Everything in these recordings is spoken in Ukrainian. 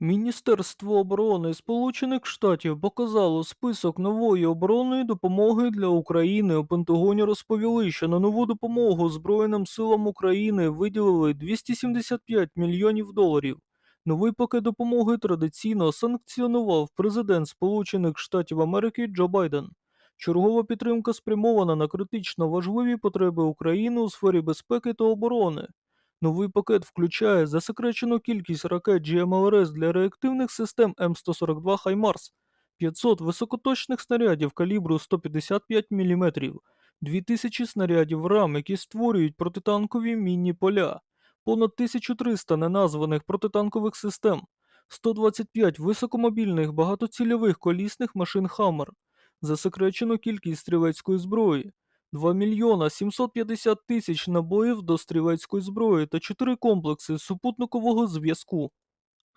Міністерство оборони Сполучених Штатів показало список нової оборонної допомоги для України. У Пентагоні розповіли, що на нову допомогу Збройним силам України виділили 275 мільйонів доларів. Новий пакет допомоги традиційно санкціонував президент Сполучених Штатів Америки Джо Байден. Чергова підтримка спрямована на критично важливі потреби України у сфері безпеки та оборони. Новий пакет включає засекречену кількість ракет GMLRS для реактивних систем М142 «Хаймарс», 500 високоточних снарядів калібру 155 мм, 2000 снарядів РАМ, які створюють протитанкові мінні поля, понад 1300 неназваних протитанкових систем, 125 високомобільних багатоцільових колісних машин «Хаммер», засекречену кількість стрілецької зброї, 2 мільйона 750 тисяч набоїв до стрілецької зброї та 4 комплекси супутникового зв'язку.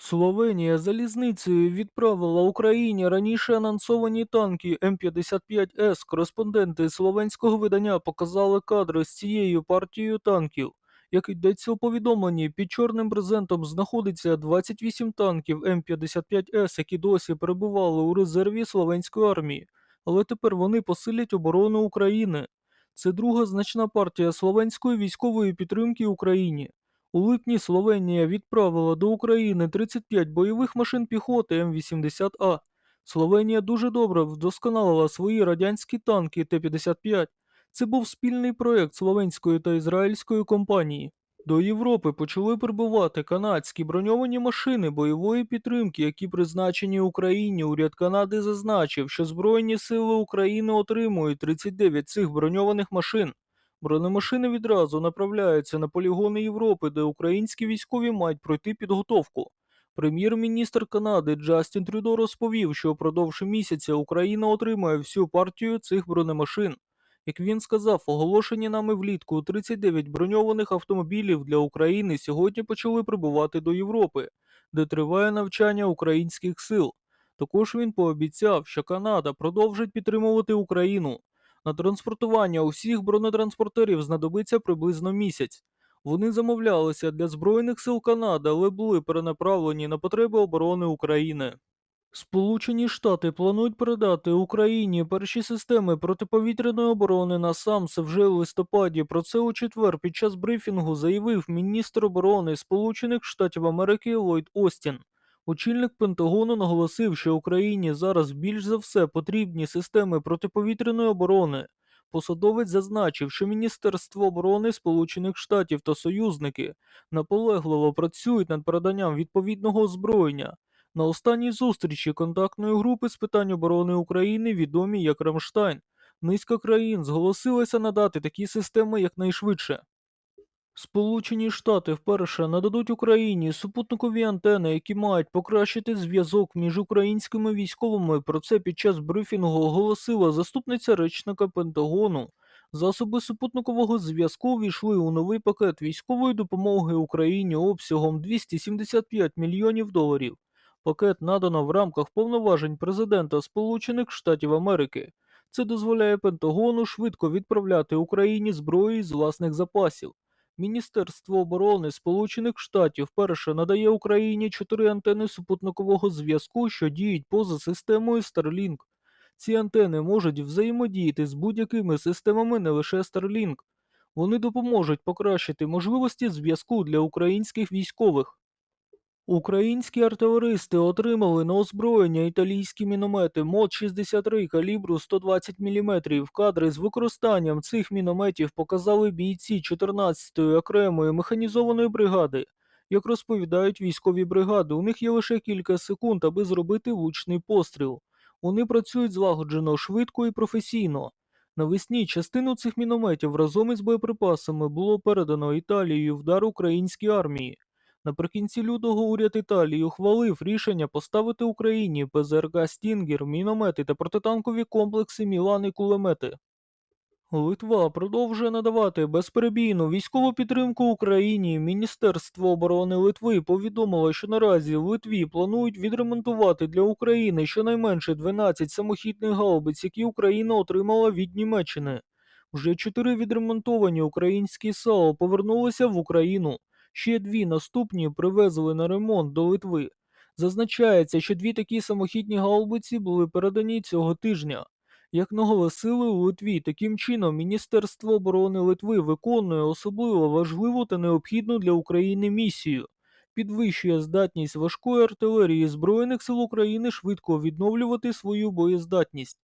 Словенія залізницею відправила Україні раніше анонсовані танки М55С. Кореспонденти словенського видання показали кадри з цією партією танків. Як йдеться у повідомленні, під чорним брезентом знаходиться 28 танків М55С, які досі перебували у резерві словенської армії, але тепер вони посилять оборону України. Це друга значна партія словенської військової підтримки Україні. У липні Словенія відправила до України 35 бойових машин піхоти М80А. Словенія дуже добре вдосконалила свої радянські танки Т-55. Це був спільний проєкт словенської та ізраїльської компанії. До Європи почали прибувати канадські броньовані машини бойової підтримки, які призначені Україні. Уряд Канади зазначив, що Збройні сили України отримують 39 цих броньованих машин. Бронемашини відразу направляються на полігони Європи, де українські військові мають пройти підготовку. Прем'єр-міністр Канади Джастін Трюдо розповів, що впродовж місяця Україна отримає всю партію цих бронемашин. Як він сказав, оголошені нами влітку 39 броньованих автомобілів для України сьогодні почали прибувати до Європи, де триває навчання українських сил. Також він пообіцяв, що Канада продовжить підтримувати Україну. На транспортування усіх бронетранспортерів знадобиться приблизно місяць. Вони замовлялися для Збройних сил Канади, але були перенаправлені на потреби оборони України. Сполучені Штати планують передати Україні перші системи протиповітряної оборони на САМС вже у листопаді. Про це у четвер під час брифінгу заявив міністр оборони Сполучених Штатів Америки Ллойд Остін. Очільник Пентагону наголосив, що Україні зараз більш за все потрібні системи протиповітряної оборони. Посадовець зазначив, що Міністерство оборони Сполучених Штатів та союзники наполегливо працюють над переданням відповідного озброєння. На останній зустрічі контактної групи з питань оборони України, відомі як Рамштайн, низка країн зголосилася надати такі системи якнайшвидше. Сполучені Штати вперше нададуть Україні супутникові антени, які мають покращити зв'язок між українськими військовими. Про це під час брифінгу оголосила заступниця речника Пентагону. Засоби супутникового зв'язку війшли у новий пакет військової допомоги Україні обсягом 275 мільйонів доларів. Пакет надано в рамках повноважень президента Сполучених Штатів Америки. Це дозволяє Пентагону швидко відправляти Україні зброї з власних запасів. Міністерство оборони Сполучених Штатів вперше надає Україні чотири антени супутникового зв'язку, що діють поза системою Starlink. Ці антени можуть взаємодіяти з будь-якими системами не лише Starlink. Вони допоможуть покращити можливості зв'язку для українських військових. Українські артилеристи отримали на озброєння італійські міномети МОД-63 калібру 120 мм. Кадри з використанням цих мінометів показали бійці 14-ї окремої механізованої бригади. Як розповідають військові бригади, у них є лише кілька секунд, аби зробити влучний постріл. Вони працюють злагоджено, швидко і професійно. Навесні частину цих мінометів разом із боєприпасами було передано Італією в дар українській армії. Наприкінці лютого уряд Італії ухвалив рішення поставити Україні ПЗРК Стінгер, міномети та протитанкові комплекси Мілан і кулемети. Литва продовжує надавати безперебійну військову підтримку Україні. Міністерство оборони Литви повідомило, що наразі в Литві планують відремонтувати для України щонайменше 12 самохідних гаубиць, які Україна отримала від Німеччини. Вже чотири відремонтовані українські САУ повернулися в Україну. Ще дві наступні привезли на ремонт до Литви. Зазначається, що дві такі самохідні гаубиці були передані цього тижня. Як наголосили у Литві, таким чином Міністерство оборони Литви виконує особливо важливу та необхідну для України місію, підвищує здатність важкої артилерії Збройних сил України швидко відновлювати свою боєздатність.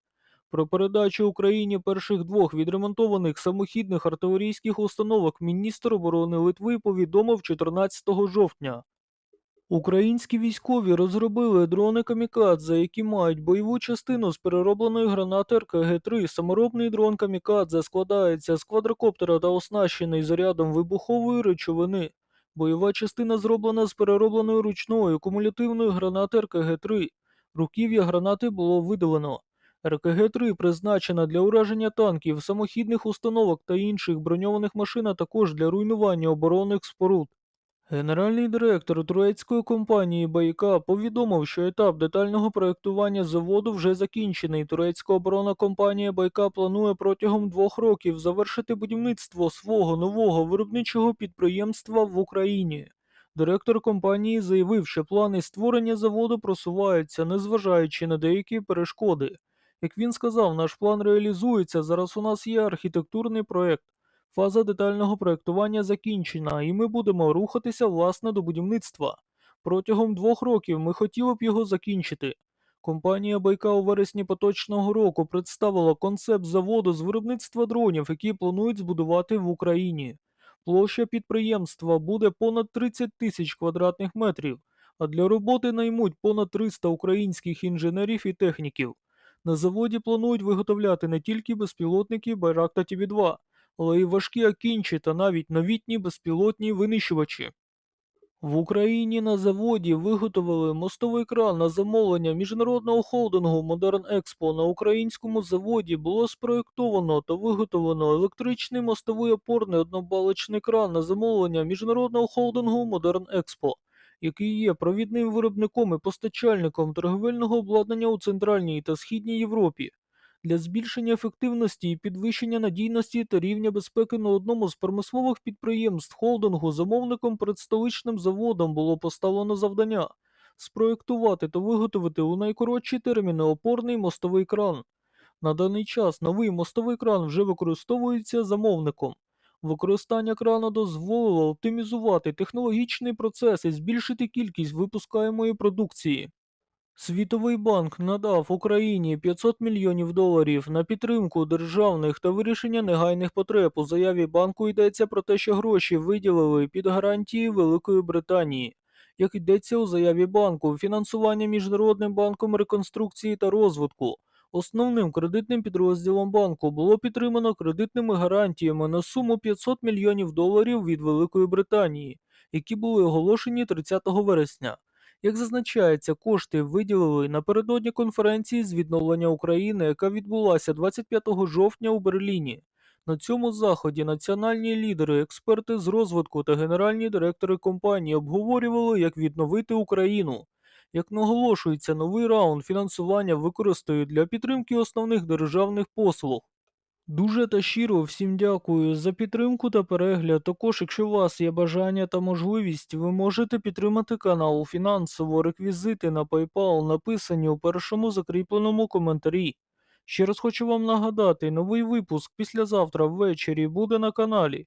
Про передачу Україні перших двох відремонтованих самохідних артилерійських установок міністр оборони Литви повідомив 14 жовтня. Українські військові розробили дрони Камікадзе, які мають бойову частину з переробленої гранати РКГ-3. Саморобний дрон Камікадзе складається з квадрокоптера та оснащений зарядом вибухової речовини. Бойова частина зроблена з переробленої ручної кумулятивної гранати РКГ-3. Руків'я гранати було видалено. РКГ-3 призначена для ураження танків, самохідних установок та інших броньованих машин, а також для руйнування оборонних споруд. Генеральний директор турецької компанії Байка повідомив, що етап детального проєктування заводу вже закінчений. Турецька оборонна компанія Байка планує протягом двох років завершити будівництво свого нового виробничого підприємства в Україні. Директор компанії заявив, що плани створення заводу просуваються, незважаючи на деякі перешкоди. Як він сказав, наш план реалізується. Зараз у нас є архітектурний проєкт. Фаза детального проєктування закінчена, і ми будемо рухатися власне до будівництва. Протягом двох років ми хотіли б його закінчити. Компанія Байка у вересні поточного року представила концепт заводу з виробництва дронів, які планують збудувати в Україні. Площа підприємства буде понад 30 тисяч квадратних метрів, а для роботи наймуть понад 300 українських інженерів і техніків. На заводі планують виготовляти не тільки безпілотники Байракта ТВ-2, але й важкі акінчі та навіть новітні безпілотні винищувачі. В Україні на заводі виготовили мостовий кран на замовлення міжнародного холдингу Modern Expo. На українському заводі було спроєктовано та виготовлено електричний мостовий опорний однобалочний кран на замовлення міжнародного холдингу Modern Expo, який є провідним виробником і постачальником торговельного обладнання у Центральній та Східній Європі. Для збільшення ефективності і підвищення надійності та рівня безпеки на одному з промислових підприємств холдингу замовником перед заводом було поставлено завдання спроєктувати та виготовити у найкоротші терміни опорний мостовий кран. На даний час новий мостовий кран вже використовується замовником. Використання крана дозволило оптимізувати технологічний процес і збільшити кількість випускаємої продукції. Світовий банк надав Україні 500 мільйонів доларів на підтримку державних та вирішення негайних потреб. У заяві банку йдеться про те, що гроші виділили під гарантії Великої Британії. Як йдеться у заяві банку, фінансування Міжнародним банком реконструкції та розвитку. Основним кредитним підрозділом банку було підтримано кредитними гарантіями на суму 500 мільйонів доларів від Великої Британії, які були оголошені 30 вересня. Як зазначається, кошти виділили напередодні конференції з відновлення України, яка відбулася 25 жовтня у Берліні. На цьому заході національні лідери, експерти з розвитку та генеральні директори компанії обговорювали, як відновити Україну. Як наголошується, новий раунд фінансування використають для підтримки основних державних послуг. Дуже та щиро всім дякую за підтримку та перегляд. Також, якщо у вас є бажання та можливість, ви можете підтримати канал фінансово. Реквізити на PayPal написані у першому закріпленому коментарі. Ще раз хочу вам нагадати, новий випуск післязавтра ввечері буде на каналі.